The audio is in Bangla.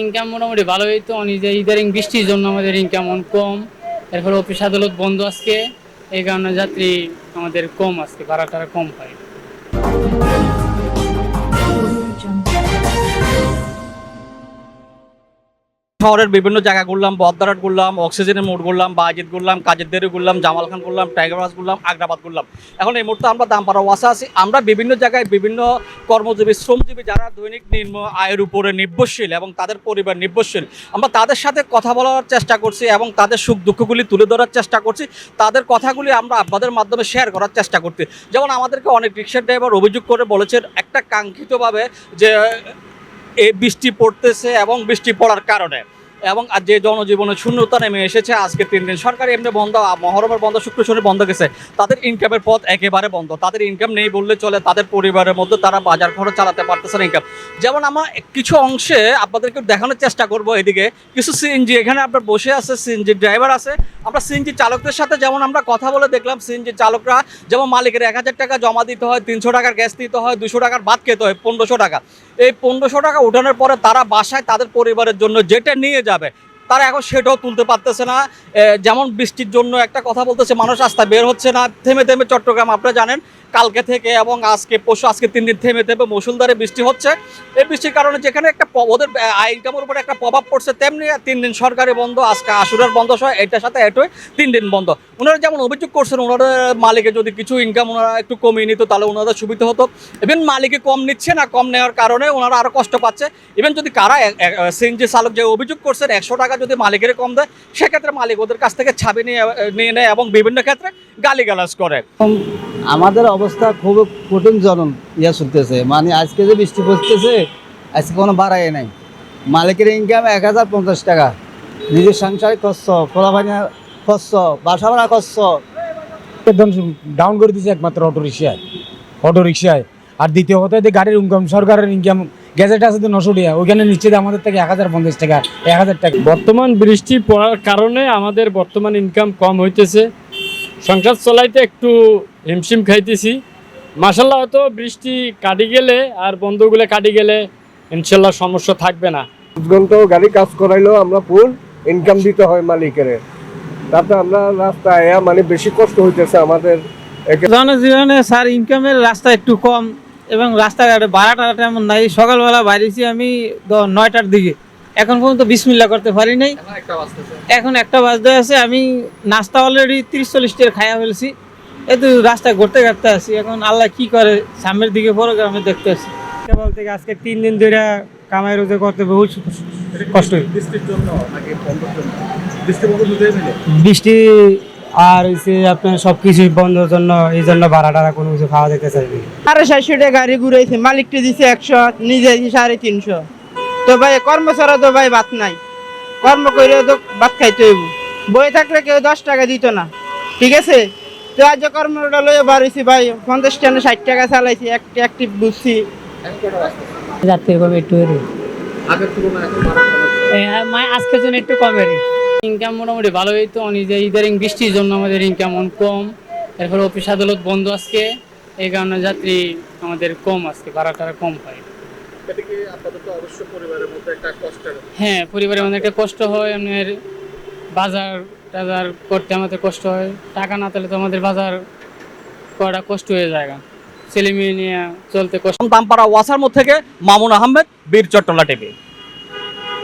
ইনকাম মোটামুটি ভালো হইতো যে ইদারিং বৃষ্টির জন্য আমাদের ইনকাম অনেক কম। এরপর অফিস আদালত বন্ধ আজকে, এই কারণে যাত্রী আমাদের কম আজকে ভাড়া টাড়া কম পাই শহরের বিভিন্ন জায়গা ঘুরলাম বদ্দারাট ঘুরলাম, অক্সিজেনের মোড় ঘুরলাম বাজিদ ঘুরলাম, কাজের দেরি ঘুরলাম, জামাল খান ঘুরলাম টাইগারাস ঘুরলাম, আগ্রাবাদ ঘুরলাম। এখন এই মুহূর্তে আমরা দামপাড়া ওয়াসা আছি। আমরা বিভিন্ন জায়গায় বিভিন্ন কর্মজীবী, শ্রমজীবী যারা দৈনিক নিম্ন আয়ের উপরে নির্ভরশীল এবং তাদের পরিবার নির্ভরশীল, আমরা তাদের সাথে কথা বলার চেষ্টা করছি এবং তাদের সুখ দুঃখগুলি তুলে ধরার চেষ্টা করছি। তাদের কথাগুলি আমরা আপনাদের মাধ্যমে শেয়ার করার চেষ্টা করছি। যেমন আমাদেরকে অনেক রিক্সা ড্রাইভার অভিযোগ করে বলেছেন, একটা কাঙ্ক্ষিতভাবে যে এই বৃষ্টি পড়তেছে এবং বৃষ্টি পড়ার কারণে। এবং আর যে জনজীবনে শূন্যতা নেমে এসেছে, আজকে তিন দিন সরকারি এমনি বন্ধ মহরমের বন্ধ, শুক্র শনি বন্ধ গেছে। তাদের ইনকামের পথ একেবারে বন্ধ। তাদের ইনকাম নেই বললে চলে, তাদের পরিবারের মধ্যে তারা বাজার খরচ চালাতে পারতেছে না ইনকাম যেমন আমরা কিছু অংশে আপনাদেরকে দেখানোর চেষ্টা করব এদিকে। কিছু সিএনজি এখানে আপনার বসে আছে সিএনজি ড্রাইভার আছে। আমরা সিএনজি চালকদের সাথে যেমন আমরা কথা বলে দেখলাম সিএনজি চালকরা যেমন মালিকের এক হাজার টাকা জমা দিতে হয়, তিনশো টাকার গ্যাস দিতে হয়, দুশো টাকার ভাত খেতে হয়, পনেরোশো টাকা। এই পনেরোশো টাকা উঠানোর পরে তারা বাসায় তাদের পরিবারের জন্য যেটা নিয়ে যাবে, তারা এখন সেটাও তুলতে পারতেছে না। যেমন বৃষ্টির জন্য একটা কথা বলতেছে, মানুষ রাস্তা বের হচ্ছে না। থেমে থেমে চট্টগ্রাম, আপনারা জানেন কালকে থেকে এবং আজকে, পরশু, আজকে তিন দিন থেমে থেমে মুসুলধারে বৃষ্টি হচ্ছে। এই বৃষ্টির কারণে যেখানে একটা ওদের ইনকামের উপরে একটা প্রভাব পড়ছে, তেমনি তিন দিন সরকারি বন্ধ, আজকে আশুরার বন্ধ সহ এটার সাথে এটোই তিন দিন বন্ধ। ওনারা যেমন অভিযোগ করছেন, ওনারা মালিকে যদি কিছু ইনকাম ওনারা একটু কমিয়ে নিত, তাহলে ওনাদের সুবিধা হতো। ইভেন মালিকে কম নিচ্ছে না, কম নেওয়ার কারণে ওনারা আরও কষ্ট পাচ্ছে। ইভেন যদি কারা সিএনজি চালক যে অভিযোগ করছেন, একশো টাকা যদি মালিকের কম দেয়, সেক্ষেত্রে মালিক ওদের কাছ থেকে ছাবি নিয়ে নিয়ে নেয় এবং বিভিন্ন ক্ষেত্রে গালিগালাজ করে। আমাদের অবস্থা খুব কঠিন জন ইয়া চলতেছে। মানে আজকে যে বৃষ্টি পড়তেছে আজকে কোনো বাড়াই নাই। মালিকের ইনকাম এক হাজার পঞ্চাশ টাকা। নিজের সংসারে খরচ ফলাফানি খরচ বাসা ভাড়া খরচ একদম ডাউন করে দিয়েছে একমাত্র অটো রিক্সায় অটো রিক্সায় আর দ্বিতীয় কথা যে গাড়ির ইনকাম সরকারের ইনকাম গ্যাজেট আছে তো নশো টাকা। ওইখানে নিচ্ছে যে আমাদের থেকে এক হাজার পঞ্চাশ টাকা এক হাজার টাকা। বর্তমান বৃষ্টি পড়ার কারণে আমাদের বর্তমান ইনকাম কম হইতেছে। সংসার চলাইতে একটু হিমশিম খাইতেছি। মাসাল্লাহ হয়তো বৃষ্টি কাটি গেলে আর বন্ধুগুলো কাটি গেলে ইনশাল্লাহ সমস্যা থাকবে না। ঘন্টাও গাড়ি কাজ করাইলেও আমরা ফুল ইনকাম দিতে হয় মালিকের। তাতে আমরা রাস্তায় আয়া মানে বেশি কষ্ট হইতেছে আমাদের। একে জনজীবনে স্যার ইনকামের রাস্তা একটু কম এবং রাস্তাঘাটে ভাড়া টাড়া তেমন নাই। সকালবেলা বাইরেছি আমি নয়টার দিকে। এখন পর্যন্ত বিসমিল্লা করতে পারি নাই। এখন একটা বাজতে আছে আমি নাস্তা অলরেডি তিরিশ চল্লিশ টাকা খাইয়া ফেলছি। একটু রাস্তায় ঘুরতে ঘাটতে আসি। এখন আল্লাহ কি করে? সামনের দিকে প্রোগ্রামে দেখতে আসি। বলতে আজকে তিন দিন ধরে কামাই রোজগার করতে বহু কষ্ট বৃষ্টি বন্ধ দুটোই মিলে বৃষ্টি আর হচ্ছে আপনার সব কিছুই বন্ধের জন্য এই জন্য ভাড়া টাড়া কোনো কিছু খাওয়া যেতে চাইবে সাড়ে সাতশো টাকা গাড়ি ঘুরাইছে মালিককে দিছে একশো নিজে দিছে সাড়ে তিনশো। তো ভাই কর্ম ছাড়া তো ভাই ভাত নাই। কর্ম করে তো ভাত খাইতে হইব। বই থাকলে কেউ দশ টাকা দিত না। ঠিক আছে? তো আজ যে কর্মটা লয়ে বাড়িছি ভাই পঞ্চাশ টাকা ষাট টাকা চালাইছি একটি একটি বুঝছি। যাত্রী কমে একটু হচ্ছে। আজকের জন্য একটু কমের ইনকাম মোটামুটি ভালো হইতো নিজে ইদারিং বৃষ্টির জন্য আমাদের ইনকাম অনেক কম। এরপর অফিস আদালত বন্ধ আজকে। এই কারণে যাত্রী আমাদের কম আজকে ভাড়া টাড়া কম তো কষ্টের হ্যাঁ পরিবারের মধ্যে একটা কষ্ট হয়। আপনার বাজার টাজার করতে আমাদের কষ্ট হয়। টাকা না তাহলে তো আমাদের বাজার করাটা কষ্ট হয়ে যায় ছেলে মেয়ে নিয়ে চলতে কষ্ট দামপাড়া ওয়াসার মধ্যে থেকে মামুন আহমেদ, বীর চট্টলা টিভি।